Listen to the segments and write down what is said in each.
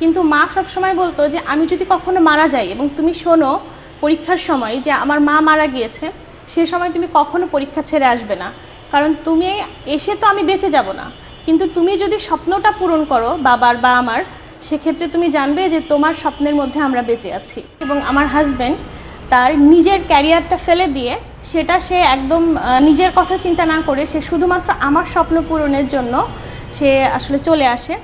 কিন্তু মা সবসময় বলতো যে, আমি যদি কখনো মারা যাই এবং তুমি শোনো পরীক্ষার সময় যে, আমার মা মারা গিয়েছে, সে সময় তুমি কখনো পরীক্ষা ছেড়ে আসবে না। কারণ তুমি এসে তো আমি বেঁচে যাব না। কিন্তু তুমি যদি স্বপ্নটা পূরণ করো বাবার বা আমার, সেক্ষেত্রে তুমি জানবে যে, তোমার স্বপ্নের মধ্যে আমরা বেঁচে আছি। এবং আমার হাজব্যান্ড তার নিজের ক্যারিয়ারটা ফেলে দিয়ে সেটা সে একদম নিজের কথা চিন্তা না করে সে শুধুমাত্র আমার স্বপ্ন পূরণের জন্য সে আসলে চলে আসে।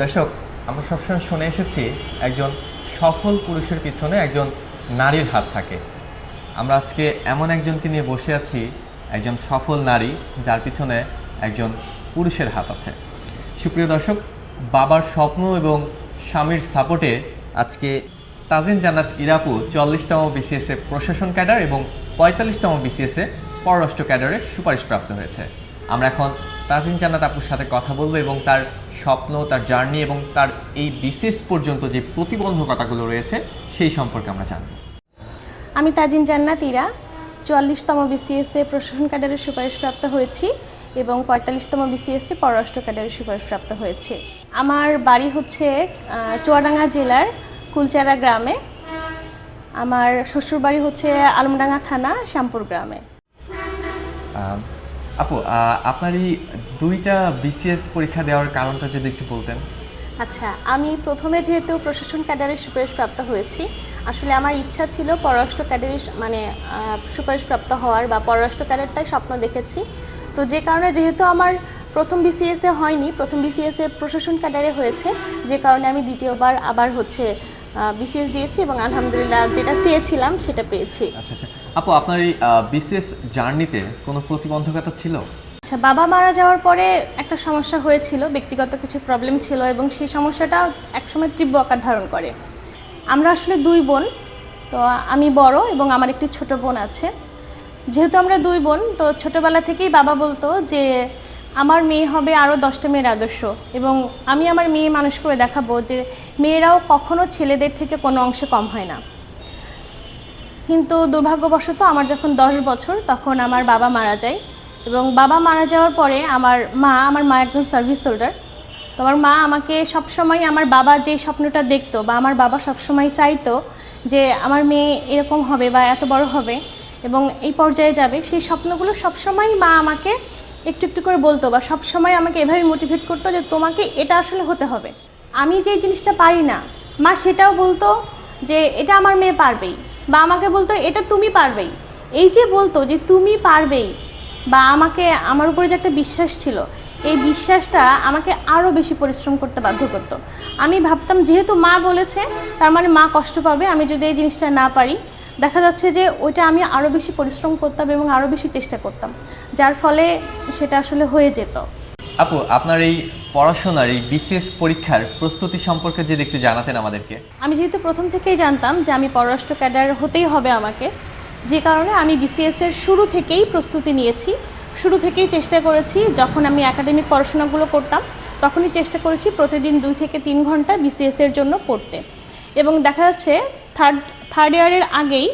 দর্শক, আমরা সবসময় শুনে এসেছি, একজন সফল পুরুষের পিছনে একজন নারীর হাত থাকে। আমরা আজকে এমন একজনকে নিয়ে বসে আছি, একজন সফল নারী, যার পিছনে একজন পুরুষের হাত আছে। সুপ্রিয় দর্শক, বাবার স্বপ্ন এবং স্বামীর সাপোর্টে আজকে তাজিন জান্নাত ইরাপু চল্লিশতম বিসিএসএ প্রশাসন ক্যাডার এবং পঁয়তাল্লিশতম বিসিএসএ পররাষ্ট্র ক্যাডারে সুপারিশপ্রাপ্ত হয়েছে। আমরা এখন তাজিন জান্নাত আপুর সাথে কথা বলব এবং তার স্বপ্ন তার জার্নি এবং তার এই বিশেষ পর্যন্ত যে প্রতিবন্ধকতাগুলো রয়েছে সেই সম্পর্কে আমরা জানব। আমি তাজিন জান্নাত ইরা। চুয়াল্লিশতম বিসিএসএ প্রশাসন ক্যাডারের সুপারিশপ্রাপ্ত হয়েছি এবং পঁয়তাল্লিশতম বিসিএসসি পররাষ্ট্র ক্যাডারের সুপারিশপ্রাপ্ত হয়েছে। আমার বাড়ি হচ্ছে চুয়াডাঙ্গা জেলার কুলচারা গ্রামে। আমার শ্বশুরবাড়ি হচ্ছে আলমডাঙ্গা থানা শ্যামপুর গ্রামে। আপু আপনার এই দুইটা বিসিএস পরীক্ষা দেওয়ার কারণটা যদি একটু বলতেন। আচ্ছা আমি প্রথমে যেহেতু প্রশাসন ক্যাডারের সুপারিশপ্রাপ্ত হয়েছি, আসলে আমার ইচ্ছা ছিল পররাষ্ট্র ক্যাডারের মানে সুপারিশপ্রাপ্ত হওয়ার বা পররাষ্ট্র ক্যাডারটাই স্বপ্ন দেখেছি। তো যে কারণে যেহেতু আমার প্রথম বিসিএসে হয়নি, প্রথম বিসিএসে প্রশাসন ক্যাডারে হয়েছে, যে কারণে আমি দ্বিতীয়বার আবার হচ্ছে বিসিএস দিয়েছি এবং আলহামদুলিল্লাহ যেটা চেয়েছিলাম সেটা পেয়েছি। আচ্ছা আচ্ছা। আপু আপনার এই বিসিএস জার্নিতে কোনো প্রতিবন্ধকতা ছিল? আচ্ছা বাবা মারা যাওয়ার পরে একটা সমস্যা হয়েছিল ব্যক্তিগত কিছু প্রবলেম ছিল এবং সেই সমস্যাটা একসময় তীব্র আকার ধারণ করে। আমরা আসলে দুই বোন তো আমি বড় এবং আমার একটি ছোট বোন আছে। যেহেতু আমরা দুই বোন তো ছোটবেলা থেকেই বাবা বলতো যে আমার মেয়ে হবে আরও দশটা মেয়ের আদর্শ। এবং আমি আমার মেয়ে মানুষ করে দেখাবো যে মেয়েরাও কখনো ছেলেদের থেকে কোনো অংশে কম হয় না। কিন্তু দুর্ভাগ্যবশত আমার যখন দশ বছর, তখন আমার বাবা মারা যায় এবং বাবা মারা যাওয়ার পরে আমার মা আমার মা একজন সার্ভিস হোল্ডার তো আমার মা আমাকে সবসময় আমার বাবা যে স্বপ্নটা দেখতো বা আমার বাবা সবসময় চাইতো যে আমার মেয়ে এরকম হবে বা এত বড় হবে এবং এই পর্যায়ে যাবে, সেই স্বপ্নগুলো সবসময় মা আমাকে একটু একটু করে বলতো বা সব সময় আমাকে এভাবে মোটিভেট করতো যে তোমাকে এটা আসলে হতে হবে। আমি যে জিনিসটা পারি না, মা সেটাও বলতো যে এটা আমার মেয়ে পারবেই বা আমাকে বলতো এটা তুমি পারবেই। এই যে বলতো যে তুমি পারবেই বা আমাকে, আমার উপরে যে একটা বিশ্বাস ছিল, এই বিশ্বাসটা আমাকে আরও বেশি পরিশ্রম করতে বাধ্য করতো। আমি ভাবতাম যেহেতু মা বলেছে, তার মানে মা কষ্ট পাবে, আমি যদি এই জিনিসটা না পারি দেখা যাচ্ছে যে ওইটা আমি আরও বেশি পরিশ্রম করতাম এবং আরও বেশি চেষ্টা করতাম যার ফলে সেটা আসলে হয়ে যেত। আপু আপনার এই পড়াশোনার এই বিসিএস পরীক্ষার প্রস্তুতি সম্পর্কে যদি একটু জানাতেন আমাদেরকে। আমি যেহেতু প্রথম থেকেই জানতাম যে আমি পররাষ্ট্র ক্যাডার হতেই হবে আমাকে যে কারণে আমি বিসিএস এর শুরু থেকেই প্রস্তুতি নিয়েছি। শুরু থেকেই চেষ্টা করেছি যখন আমি একাডেমিক পড়াশোনাগুলো করতাম তখনই চেষ্টা করেছি প্রতিদিন দুই থেকে তিন ঘণ্টা বিসিএস এর জন্য পড়তে। এবং দেখা যাচ্ছে থার্ড থার্ড ইয়ারের আগেই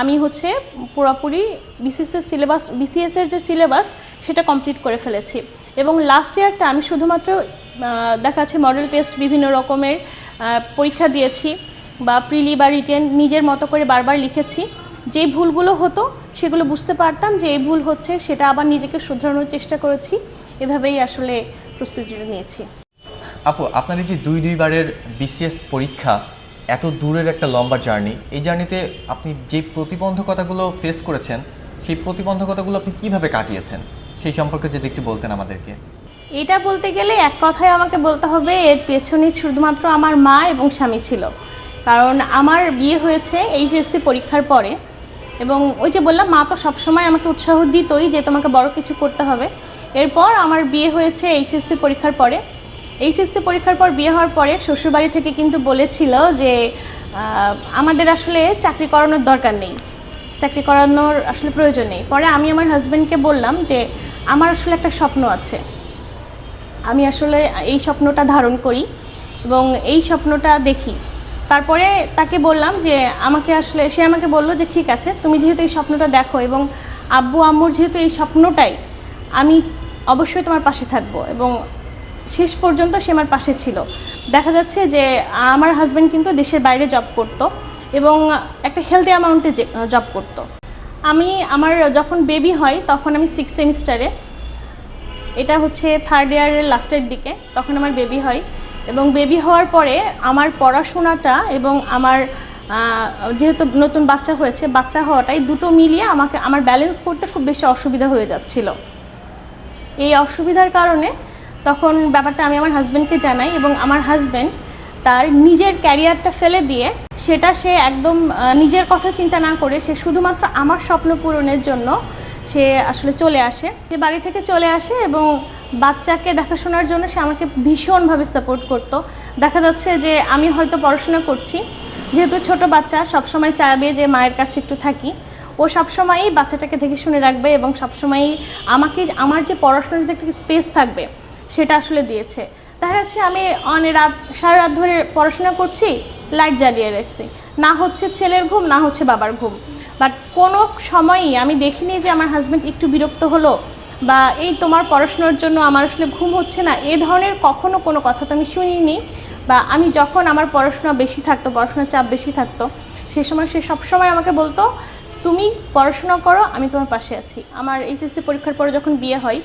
আমি হচ্ছে পুরোপুরি বিসিএস এর সিলেবাস বিসিএসের যে সিলেবাস সেটা কমপ্লিট করে ফেলেছি। এবং লাস্ট ইয়ারটা আমি শুধুমাত্র দেখা যাচ্ছে মডেল টেস্ট বিভিন্ন রকমের পরীক্ষা দিয়েছি বা প্রিলি বা রিটেন নিজের মতো করে বারবার লিখেছি। যেই ভুলগুলো হতো, সেগুলো বুঝতে পারতাম যে এই ভুল হচ্ছে, সেটা আবার নিজেকে শুধরানোর চেষ্টা করেছি। এভাবেই আসলে প্রস্তুতিটা নিয়েছি। আপু, আপনার এই যে দুই, দুইবারের বিসিএস পরীক্ষা এত দূরের একটা লম্বা জার্নি, এই জার্নিতে আপনি যে প্রতিবন্ধকতাগুলো ফেস করেছেন, সেই প্রতিবন্ধকতাগুলো আপনি কীভাবে কাটিয়েছেন? সেই সম্পর্কে যদি একটু বলতেন আমাদেরকে। এটা বলতে গেলে এক কথায় আমাকে বলতে হবে, এর পেছনে শুধুমাত্র আমার মা এবং স্বামী ছিল। কারণ আমার বিয়ে হয়েছে এইচএসসি পরীক্ষার পরে এবং ওই যে বললাম, মা তো সবসময় আমাকে উৎসাহ দিতই যে তোমাকে বড় কিছু করতে হবে। এরপর আমার বিয়ে হয়েছে এইচএসসি পরীক্ষার পরে। এইচএসসি পরীক্ষার পর বিয়ে হওয়ার পরে শ্বশুরবাড়ি থেকে কিন্তু বলেছিল যে আমাদের আসলে চাকরি করানোর দরকার নেই। চাকরি করানোর আসলে প্রয়োজন নেই। পরে আমি আমার হাজব্যান্ডকে বললাম যে, আমার আসলে একটা স্বপ্ন আছে। আমি আসলে এই স্বপ্নটা ধারণ করি এবং এই স্বপ্নটা দেখি। তারপরে তাকে বললাম যে, আমাকে আসলে, সে আমাকে বলল যে, ঠিক আছে, তুমি যেহেতু এই স্বপ্নটা দেখো এবং আব্বু, আম্মুর যেহেতু এই স্বপ্নটাই, আমি অবশ্যই তোমার পাশে থাকব এবং শেষ পর্যন্ত সে আমার পাশে ছিল। দেখা যাচ্ছে যে আমার হাজব্যান্ড কিন্তু দেশের বাইরে জব করতো এবং একটা হেলদি অ্যামাউন্টে জব করতো। আমি, আমার যখন বেবি হয়, তখন আমি সিক্স সেমিস্টারে এটা হচ্ছে থার্ড ইয়ারের লাস্টের দিকে, তখন আমার বেবি হয়। এবং বেবি হওয়ার পরে আমার পড়াশোনাটা এবং আমার যেহেতু নতুন বাচ্চা হয়েছে, বাচ্চা হওয়াটাই দুটো মিলিয়ে আমাকে, আমার ব্যালেন্স করতে খুব বেশি অসুবিধা হয়ে যাচ্ছিল। এই অসুবিধার কারণে তখন ব্যাপারটা আমি আমার হাজব্যান্ডকে জানাই এবং আমার হাজব্যান্ড তার নিজের ক্যারিয়ারটা ফেলে দিয়ে সেটা সে একদম নিজের কথা চিন্তা না করে সে শুধুমাত্র আমার স্বপ্ন পূরণের জন্য সে আসলে চলে আসে। সে বাড়ি থেকে চলে আসে এবং বাচ্চাকে দেখাশোনার জন্য সে আমাকে ভীষণভাবে সাপোর্ট করতো। দেখা যাচ্ছে যে আমি হয়তো পড়াশোনা করছি, যেহেতু ছোট বাচ্চা, সবসময় চাইবে যে মায়ের কাছে একটু থাকি। ও সবসময়ই বাচ্চাটাকে দেখে শুনে রাখবে এবং সবসময়ই আমাকে, আমার যে পড়াশোনার যে একটা স্পেস থাকবে সেটা আসলে দিয়েছে। দেখা যাচ্ছে আমি অনেক রাত, সারা রাত ধরে পড়াশোনা করছি লাইট জ্বালিয়ে রাখছি। না হচ্ছে ছেলের ঘুম, না হচ্ছে বাবার ঘুম। বাট কোনো সময়ই আমি দেখিনি যে আমার হাজব্যান্ড একটু বিরক্ত হলো বা এই তোমার পড়াশোনার জন্য আমার আসলে ঘুম হচ্ছে না। এ ধরনের কখনো কোনো কথা তো আমি শুনিনি বা আমি যখন আমার পড়াশোনা বেশি থাকতো, পড়াশোনার চাপ বেশি থাকতো, সে সময় সে সবসময় আমাকে বলতো, তুমি পড়াশোনা করো, আমি তোমার পাশে আছি। আমার এইচএসসি পরীক্ষার পরে যখন বিয়ে হয়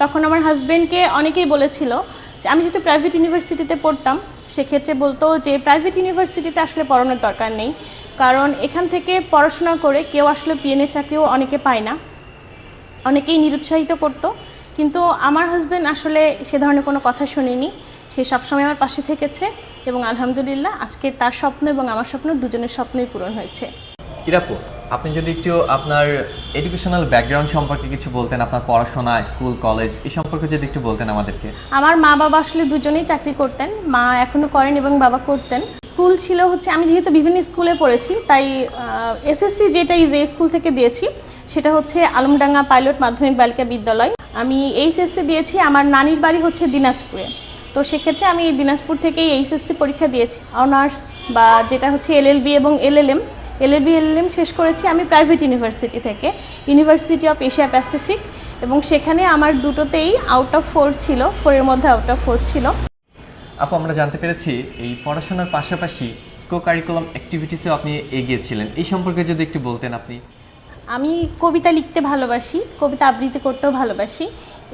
তখন আমার হাজব্যান্ডকে অনেকেই বলেছিল যে, আমি যেহেতু প্রাইভেট ইউনিভার্সিটিতে পড়তাম, সেক্ষেত্রে বলতো যে প্রাইভেট ইউনিভার্সিটিতে আসলে পড়ানোর দরকার নেই। কারণ এখান থেকে পড়াশোনা করে কেউ আসলে পিএনের চাকরিও অনেকে পায় না। অনেকেই নিরুৎসাহিত করতো। কিন্তু আমার হাজব্যান্ড আসলে সে ধরনের কোনো কথা শুনিনি। সে সবসময় আমার পাশে থেকেছে এবং আলহামদুলিল্লাহ আজকে তার স্বপ্ন এবং আমার স্বপ্ন দুজনের স্বপ্নই পূরণ হয়েছে। ইরাপু আপনি যদি একটু আপনার এডুকেশনাল ব্যাকগ্রাউন্ড সম্পর্কে কিছু বলতেন, আপনার পড়াশোনা স্কুল কলেজ এই সম্পর্কে যদি একটু বলতেন আমাদেরকে। আমার মা বাবা আসলে দুজনেই চাকরি করতেন। মা এখনও করেন এবং বাবা করতেন। স্কুল ছিল হচ্ছে, আমি যেহেতু বিভিন্ন স্কুলে পড়েছি, তাই এসএসসি যেটাই যে স্কুল থেকে দিয়েছি, সেটা হচ্ছে আলমডাঙ্গা পাইলট মাধ্যমিক বালিকা বিদ্যালয়। আমি এইচএসসি দিয়েছি, আমার নানির বাড়ি হচ্ছে দিনাজপুরে। তো সেক্ষেত্রে আমি দিনাজপুর থেকেই এইচএসসি পরীক্ষা দিয়েছি। অনার্স বা যেটা হচ্ছে এলএলবি এবং এলএলএম এলএলবি এলএলএম শেষ করেছি আমি প্রাইভেট ইউনিভার্সিটি থেকে ইউনিভার্সিটি অফ এশিয়া প্যাসিফিক এবং সেখানে আমার দুটোতেই আউট অফ ফোর ছিল ফোরের মধ্যে আউট অফ ফোর ছিল। আপু আমরা জানতে পেরেছি এই পড়াশোনার পাশাপাশি কো কারিকুলাম অ্যাক্টিভিটিসেও আপনি এগিয়েছিলেন। এই সম্পর্কে যদি একটু বলতেন আপনি। আমি কবিতা লিখতে ভালোবাসি কবিতা আবৃত্তি করতেও ভালোবাসি।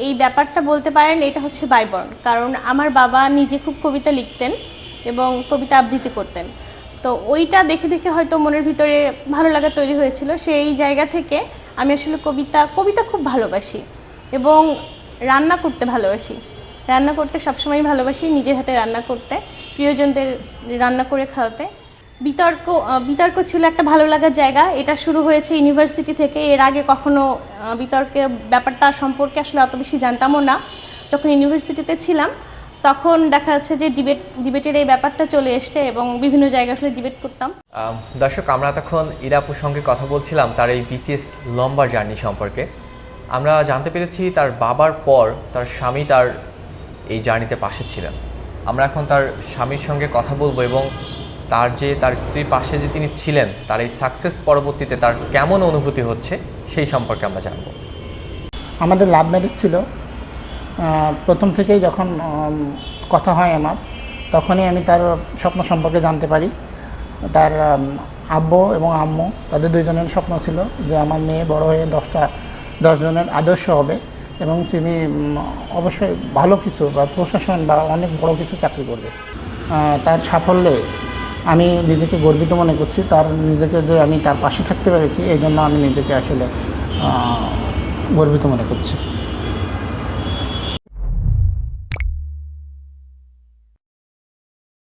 এই ব্যাপারটা বলতে পারেন এটা হচ্ছে বাইবর্ন কারণ আমার বাবা নিজে খুব কবিতা লিখতেন এবং কবিতা আবৃত্তি করতেন। তো ওইটা দেখে দেখে হয়তো মনের ভিতরে ভালো লাগা তৈরি হয়েছিল। সেই জায়গা থেকে আমি আসলে কবিতা কবিতা খুব ভালোবাসি এবং রান্না করতে ভালোবাসি। রান্না করতে সবসময় ভালোবাসি নিজের হাতে রান্না করতে প্রিয়জনদের রান্না করে খাওয়াতে। বিতর্ক বিতর্ক ছিল একটা ভালো লাগার জায়গা। এটা শুরু হয়েছে ইউনিভার্সিটি থেকে। এর আগে কখনো আহ, বিতর্কে ব্যাপারটা সম্পর্কে আসলে অত বেশি জানতামও না। যখন ইউনিভার্সিটিতে ছিলাম তখন দেখা যাচ্ছে যে ডিবেট ডিবেটের এই ব্যাপারটা চলে এসছে এবং বিভিন্ন জায়গায় আসলে ডিবেট করতাম। দর্শক আমরা তখন ইরাপুর সঙ্গে কথা বলছিলাম তার এই বিসিএস লম্বা জার্নি সম্পর্কে। আমরা জানতে পেরেছি তার বাবার পর তার স্বামী তার এই জার্নিতে পাশে ছিলেন। আমরা এখন তার স্বামীর সঙ্গে কথা বলব এবং তার যে তার স্ত্রীর পাশে যে তিনি ছিলেন তার এই সাকসেস পরবর্তীতে তার কেমন অনুভূতি হচ্ছে সেই সম্পর্কে আমরা জানব। আমাদের লাভ ম্যারেজ ছিল। প্রথম থেকেই যখন কথা হয় আমার, তখনই আমি তার স্বপ্ন সম্পর্কে জানতে পারি। তার আব্বু এবং আম্মু তাদের দুইজনের স্বপ্ন ছিল যে আমার মেয়ে বড় হয়ে দশটা দশজনের আদর্শ হবে এবং তিনি অবশ্যই ভালো কিছু বা প্রশাসন বা অনেক বড় কিছু চাকরি করবে। তার সাফল্যে আমি নিজেকে গর্বিত মনে করছি। তার নিজেকে যে আমি তার পাশে থাকতে পেরেছি, এই জন্য আমি নিজেকে আসলে গর্বিত মনে করছি।